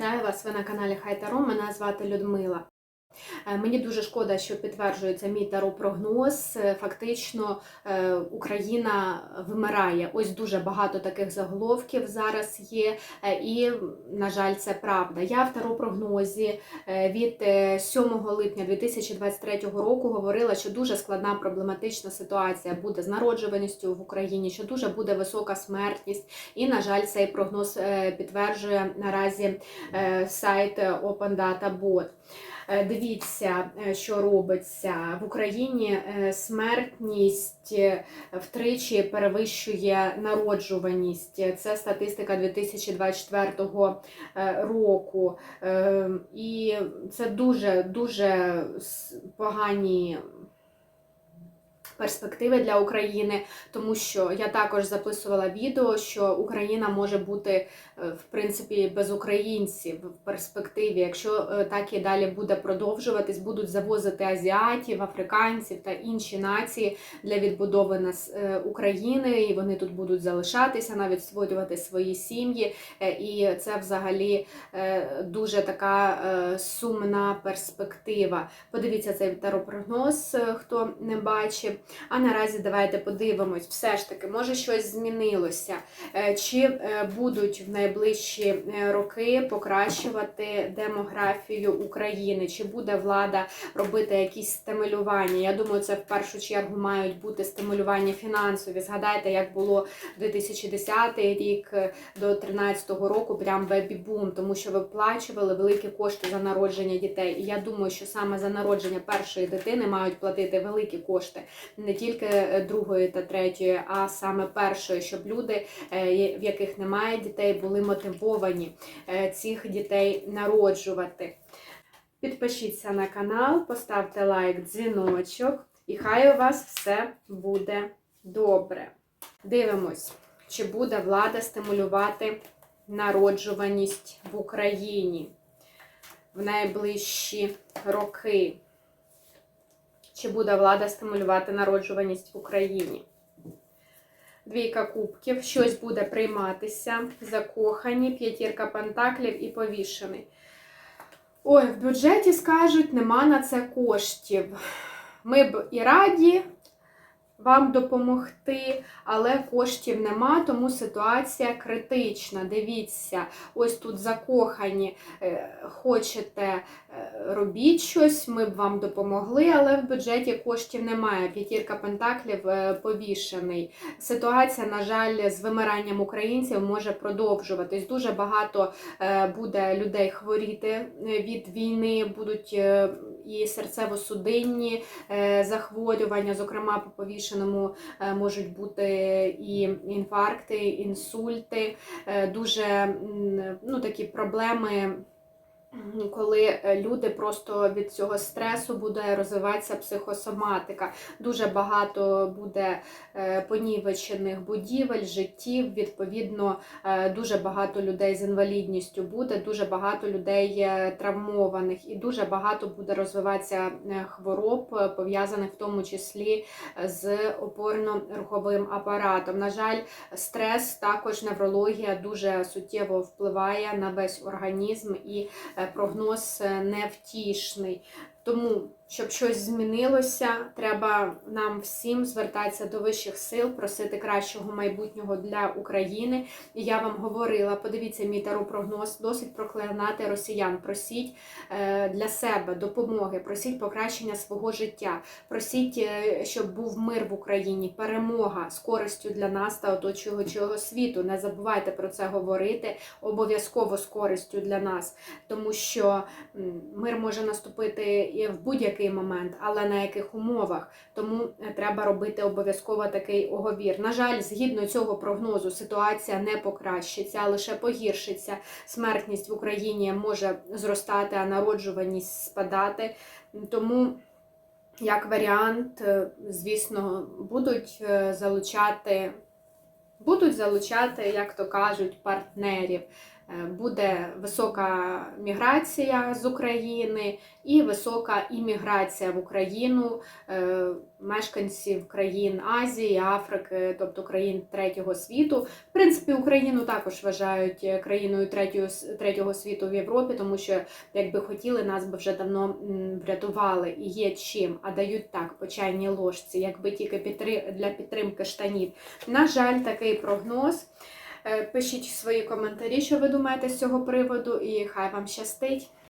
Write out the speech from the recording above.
Вітаю вас! Ви на каналі Хайтаро. Мене звати Людмила. Е, Мені дуже шкода, що підтверджується мій таро-прогноз. Е, Фактично е, Україна вимирає. Ось дуже багато таких заголовків зараз є, і, на жаль, це правда. Я в таро-прогнозі від е, 7 липня 2023 року говорила, що дуже складна проблематична ситуація буде з народжуваністю в Україні, що дуже буде висока смертність. І, на жаль, цей прогноз підтверджує наразі сайт Open Data. Дивіться, е, що робиться в Україні. е, Смертність е, втричі перевищує народжуваність. Це статистика 2024 е, року. Е, І це дуже дуже погані. Перспективи для України, тому що я також записувала відео, що Україна може бути е, в принципі без українців в перспективі. Якщо е, так і далі буде продовжуватись, будуть завозити азіатів, африканців та інші нації для відбудови нас е, України, і вони тут будуть залишатися, навіть створювати свої сім'ї. І це взагалі дуже така сумна перспектива. Подивіться цей таропрогноз, хто не бачив. А наразі давайте подивимось, все ж таки, може щось змінилося. Е, Чи е, будуть в найближчі е, роки покращувати демографію України? Чи буде влада робити якісь стимулювання? Я думаю, це в першу чергу мають бути стимулювання фінансові. Згадайте, як було 2010 рік до 2013 року, прям бебі-бум, тому що виплачували великі кошти за народження дітей. І я думаю, що саме за народження першої дитини мають платити великі кошти не тільки е, другої та третьої, а саме першої, щоб люди, е, в яких немає дітей, були мотивовані е, цих дітей народжувати. Підпишіться на канал, поставте лайк, дзвіночок, і хай у вас все буде добре. Дивимось, чи буде влада стимулювати народжуваність в Україні в найближчі роки. Чи буде влада стимулювати народжуваність в Україні? Двійка кубків, щось буде прийматися, закохані, п'ятірка пентаклів і повішений. Ой, в бюджеті скажуть, нема на це коштів. Ми б і раді вам допомогти, але коштів нема, тому ситуація критична. Дивіться, ось тут закохані, е, хочете е, робіть щось, ми б вам допомогли, але в бюджеті коштів немає. П'ятірка пентаклів е, повішений. Ситуація, на жаль, з вимиранням українців може продовжуватись. Дуже багато буде людей хворіти від війни, будуть і серцево-судинні захворювання, зокрема по повішеному е, можуть бути і інфаркти, інсульти, е, дуже ну, такі проблеми. Коли е, люди просто від цього стресу буде розвиватися психосоматика, дуже багато буде е, понівечених будівель, життів. Відповідно, е, дуже багато людей з інвалідністю буде, дуже багато людей травмованих, і дуже багато буде розвиватися хвороб, пов'язаних в тому числі з опорно-руховим апаратом. На жаль, стрес, також неврологія дуже суттєво впливає на весь організм і прогноз е, невтішний. Тому, щоб щось змінилося, треба нам всім звертатися до вищих сил, просити кращого майбутнього для України. І я вам говорила, подивіться мій таропрогноз, досить проклинати росіян. Просіть е, для себе допомоги, просіть покращення свого життя, просіть, е, щоб був мир в Україні, перемога з користю для нас та оточуючого світу. Не забувайте про це говорити, обов'язково з користю для нас, тому що мир може наступити і в будь-який момент, але на яких умовах. Тому е, треба робити обов'язково такий оговір. На жаль, згідно цього прогнозу, ситуація не покращиться, а лише погіршиться. Смертність в Україні може зростати, а народжуваність спадати. Тому. Як варіант, е, звісно, будуть е, залучати, будуть залучати, як то кажуть, партнерів Буде висока міграція з України і висока імміграція в Україну е, мешканців країн Азії, Африки, тобто країн третього світу. В принципі, Україну також вважають е, країною третього, третього світу в Європі, тому що якби хотіли, нас би вже давно врятували і є чим, а дають так по чайній ложці, якби тільки для підтримки штанів. На жаль, такий прогноз. Е, Пишіть свої коментарі, що ви думаєте з цього приводу, і хай вам щастить.